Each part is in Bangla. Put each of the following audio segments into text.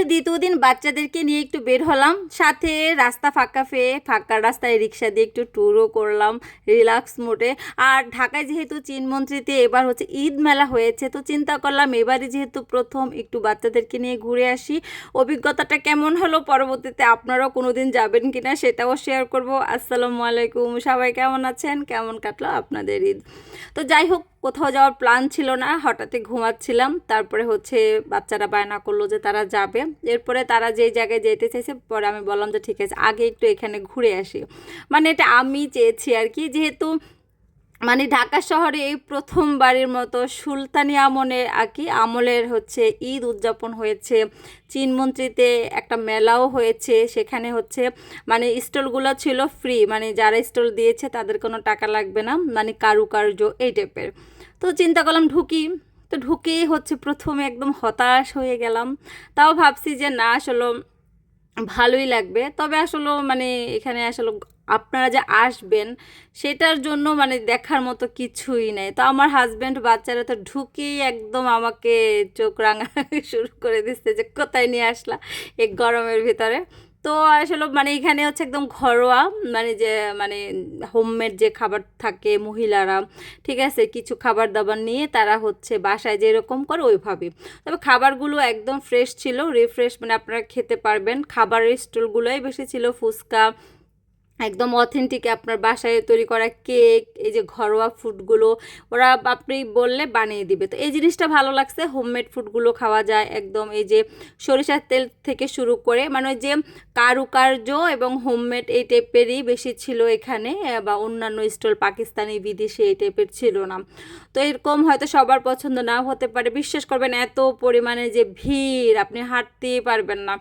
ঈদের দ্বিতীয় দিন বাচ্চাদেরকে নিয়ে একটু বের হলাম। সাথে রাস্তা ফাঁকা পেয়ে ফাঁকা রাস্তায় রিক্সা দিয়ে একটু ট্যুরও করলাম রিল্যাক্স মোডে আর ঢাকায় যেহেতু চীনমন্ত্রীতে এবার হচ্ছে ঈদ মেলা হয়েছে, তো চিন্তা করলাম এবারে যেহেতু প্রথম একটু বাচ্চাদেরকে নিয়ে ঘুরে আসি। অভিজ্ঞতাটা কেমন হলো পরবর্তীতে আপনারাও কোনো দিন যাবেন কিনা সেটাও শেয়ার করব। আসসালামু আলাইকুম, সবাই কেমন আছেন? কেমন কাটলো আপনাদের ঈদ? তো যাই হোক কোথাও যাওয়ার প্ল্যান ছিল না, হঠাৎই ঘুমাচ্ছিলাম। তারপরে হচ্ছে বাচ্চারা বায়না করল যে তারা যাবে। এরপরে তারা যেই জায়গায় যেতে চাইছে, পরে আমি বললাম যে ঠিক আছে, আগে একটু এখানে ঘুরে আসি। মানে এটা আমি চেয়েছি আর কি, যেহেতু মানে ঢাকা শহরে এই প্রথমবারের মতো সুলতানি আমলের আর কি আমলের হচ্ছে ঈদ উদযাপন হয়েছে। চীনমন্ত্রীতে একটা মেলাও হয়েছে, সেখানে হচ্ছে মানে স্টলগুলো ছিল ফ্রি মানে যারা স্টল দিয়েছে তাদের কোনো টাকা লাগবে না মানে কারুকার্য এই টাইপের তো চিন্তা করলাম ঢুকি, তো ঢুকেই হচ্ছে প্রথমে একদম হতাশ হয়ে গেলাম। তাও ভাবছি যে না, আসলে ভালোই লাগবে। তবে আসলে মানে এখানে আসলে আপনারা যে আসবেন, সেটার জন্য মানে দেখার মতো কিছুই নেই। তো আমার হাজব্যান্ড বাচ্চারা তো ঢুকেই একদম আমাকে চোখ রাঙা শুরু করে দিচ্ছে যে কোথায় নিয়ে আসলা এই গরমের ভিতরে। তো আসলে মানে এখানে হচ্ছে একদম ঘরোয়া মানে যে মানে হোমমেড যে খাবার থাকে মহিলারা, ঠিক আছে? কিছু খাবার দাবার নিয়ে তারা হচ্ছে বাসায় যেরকম করে ওইভাবে। তবে খাবারগুলো একদম ফ্রেশ ছিল রিফ্রেশ মানে আপনারা খেতে পারবেন। খাবারের স্টলগুলোই বেশি ছিল, ফুচকা একদম অথেন্টিক আপনার বাসায় তৈরি করা কেক এই যে ঘরোয়া ফুডগুলো ওরা আপনি বললে বানিয়ে দিবে। তো এই জিনিসটা ভালো লাগছে হোমমেড ফুডগুলো খাওয়া যায়, একদম এই যে সরিষার তেল থেকে শুরু করে মানে যে কারুকার্য এবং হোমমেড এই টাইপেরই বেশি ছিল এখানে বা অন্যান্য স্টল পাকিস্তানি বিদেশি এই টাইপের ছিল না। তো এরকম হয়তো সবার পছন্দ নাও হতে পারে, বিশ্বাস করবেন এত পরিমাণে যে ভিড়, আপনি হাঁটতেই পারবেন না।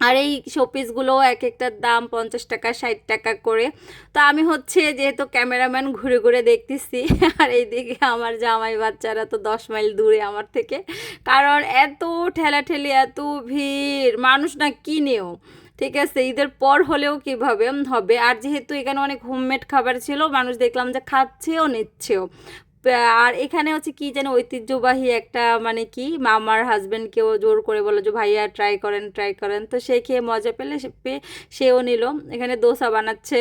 আর এই শোপিসগুলো এক একটার দাম পঞ্চাশ টাকা, ষাট টাকা করে। তো আমি হচ্ছে যেহেতু ক্যামেরাম্যান ঘুরে ঘুরে দেখতেছি, আর এইদিকে আমার জামাই বাচ্চারা তো দশ মাইল দূরে আমার থেকে। কারণ এত ঠেলাঠেলি, এত ভিড়, মানুষ না কিনেও, ঠিক আছে? ঈদের পর হলেও কীভাবে হবে? আর যেহেতু এখানে অনেক হোমমেড খাবার ছিল, মানুষ দেখলাম যে খাচ্ছেও, নিচ্ছেও। আর এখানে হচ্ছে কি যেন ঐতিহ্যবাহী একটা মানে কি মামার হাজব্যান্ডকেও জোর করে বলো যে, ভাইয়া ট্রাই করেন ট্রাই করেন। তো সে খেয়ে মজা পেলে সে পেয়ে সেও নিল। এখানে দোসা বানাচ্ছে।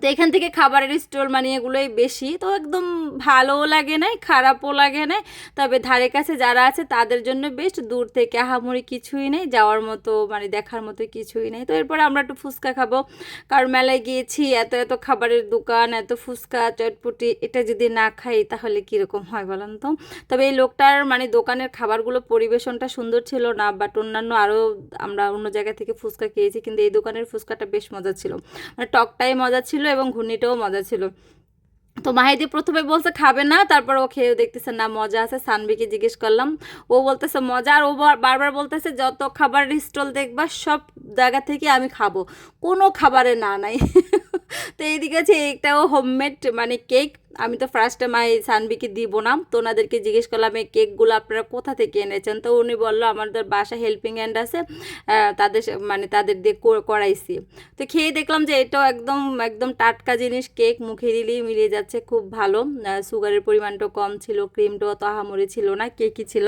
তো এখান থেকে খাবারের স্টল মানে এগুলোই বেশি। তো একদম ভালোও লাগে নাই, খারাপও লাগে নাই। তবে ধারে কাছে যারা আছে তাদের জন্য বেস্ট দূর থেকে আহামরি কিছুই নেই, যাওয়ার মতো মানে দেখার মতো কিছুই নেই। তো এরপরে আমরা একটু ফুচকা খাব। কারণ মেলায় গিয়েছি, এত এত খাবারের দোকান, এত ফুচকা, চটপটি, এটা যদি না খাই তাহলে কীরকম হয় বলেন তো? তবে এই লোকটার মানে দোকানের খাবারগুলো পরিবেশনটা সুন্দর ছিল না বাট অন্যান্য আরও আমরা অন্য জায়গা থেকে ফুচকা খেয়েছি, কিন্তু এই দোকানের ফুচকাটা বেশ মজা ছিল। মানে টকটাই মজা ছিল ছিল এবং ঘূর্ণিটাও মজা ছিল। তো মাহিদি প্রথমে বলছে, খাবে না। তারপর ও খেয়ে দেখতেছে, না, মজা আছে। সানবিকে জিজ্ঞেস করলাম। ও বলতেছে, মজা। আর ও বারবার বলতেছে, যত খাবার স্টল দেখবা, সব জায়গা থেকে আমি খাব। কোনো খাবারে না, নাই। তো এইদিকে আছে একটাও হোমমেড মানে কেক আমি তো ফার্স্ট টাইম আই সানবিকে দিব না। তো ওনাদেরকে জিজ্ঞেস করলাম, এই কেকগুলো আপনারা কোথা থেকে এনেছেন? তো উনি বলল আমাদের বাসা হেল্পিং হ্যান্ড আছে। তাদের মানে তাদের দিয়ে করাইছি। তো খেয়ে দেখলাম যে এটাও একদম একদম টাটকা জিনিস। কেক মুখে দিলেই মিলিয়ে যাচ্ছে, খুব ভালো। সুগারের পরিমাণটাও কম ছিল ক্রিমটাও অত আহামরি ছিল না কেকই ছিল।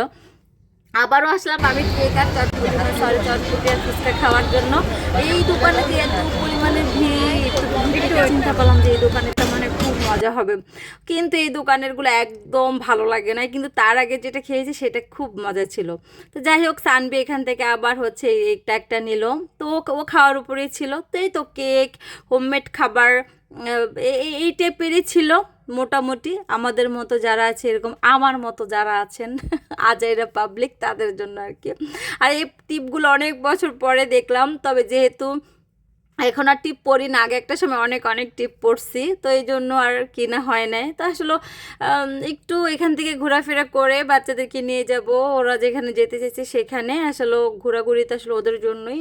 আবারও আসলাম আমি কেক আর চটপুটি মানে সরি চটপুটি আর খাওয়ার জন্য। এই দোকানে এত পরিমাণে ভিড় চিন্তা করলাম যে এই দোকানেটা মানে খুব মজা হবে। কিন্তু এই দোকানেরগুলো একদম ভালো লাগে না কিন্তু তার আগে যেটা খেয়েছি সেটা খুব মজা ছিল। তো যাই হোক, সানবি এখান থেকে আবার হচ্ছে একটা একটা নিল। তো ও খাওয়ার উপরেই ছিল। তো এই তো কেক, হোমমেড খাবার এই টাইপেরই ছিল মোটামুটি। আমাদের মতো যারা আছে, এরকম আমার মতো যারা আছেন, আজাইরা পাবলিক তাদের জন্য আর কি। আর এই টিপগুলো অনেক বছর পরে দেখলাম। তবে যেহেতু এখন আর টিপ পরি না, আগে একটা সময় অনেক অনেক টিপ পড়ছি, তো এই জন্য আর কিনা হয় নাই। তো আসলে একটু এখান থেকে ঘোরাফেরা করে বাচ্চাদেরকে নিয়ে যাব, ওরা যেখানে যেতে চাইছে সেখানে। আসলে ঘোরাঘুরিতে আসলে ওদের জন্যই।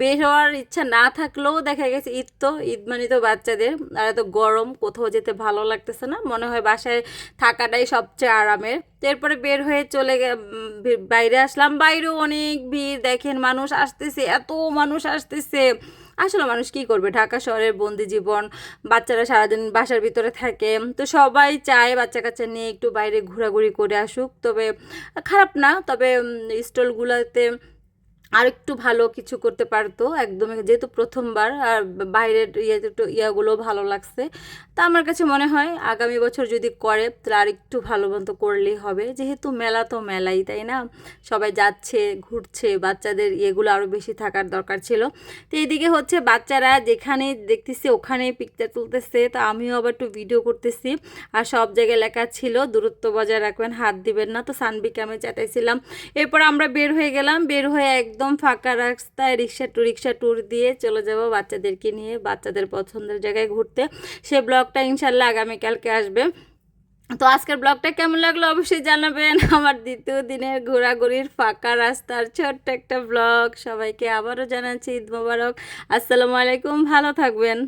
বের হওয়ার ইচ্ছা না থাকলেও দেখা গেছে ঈদ তো, ঈদ মানে তো বাচ্চাদের। আর এত গরম, কোথাও যেতে ভালো লাগতেছে না। মনে হয় বাসায় থাকাটাই সবচেয়ে আরামের। এরপরে বের হয়ে চলে বাইরে আসলাম। বাইরেও অনেক ভিড়, দেখেন মানুষ আসতেছে, এত মানুষ আসতেছে। আসলে মানুষ কি করবে? ঢাকা শহরের বন্দি জীবন, বাচ্চারা সারাদিন বাসার ভিতরে থাকে, তো সবাই চায় বাচ্চা কাচ্চা নিয়ে একটু বাইরে ঘোরাঘুরি করে আসুক। তবে খারাপ না, তবে স্টলগুলোতে আর একটু ভালো কিছু করতে পারতো। একদম যেহেতু প্রথমবার আর বাইরের ইয়ে ইয়াগুলো ভালো লাগছে। তা আমার কাছে মনে হয় আগামী বছর যদি করে, তাহলে আর একটু ভালো মতো করলেই হবে। যেহেতু মেলা তো মেলাই, তাই না? সবাই যাচ্ছে, ঘুরছে, বাচ্চাদের ইয়েগুলো আরও বেশি থাকার দরকার ছিল। তো এইদিকে হচ্ছে বাচ্চারা যেখানে দেখতেছি ওখানেই পিকচার তুলতেছে। তো আমিও আবার একটু ভিডিও করতেছি। আর সব জায়গায় লেখা ছিল, দূরত্ব বজায় রাখবেন, হাত দিবেন না। তো সানবিকে আমি চাটাইছিলাম এরপর আমরা বের হয়ে গেলাম। বের হয়ে একদম ফাঁকা রাস্তায় রিক্সা টু, রিক্সা ট্যুর দিয়ে চলে যাব বাচ্চাদেরকে নিয়ে, বাচ্চাদের পছন্দের জায়গায় ঘুরতে। সে ব্লগটা ইনশাল্লাহ আগামীকালকে আসবে। তো আজকের ব্লগটা কেমন লাগল অবশ্যই জানাবেন। আমার দ্বিতীয় দিনের ঘোরাঘুরির ফাঁকা রাস্তার ছোট্ট একটা ব্লগ। সবাইকে আবারও জানাচ্ছি ঈদ মোবারক। আসসালামু আলাইকুম, ভালো থাকবেন।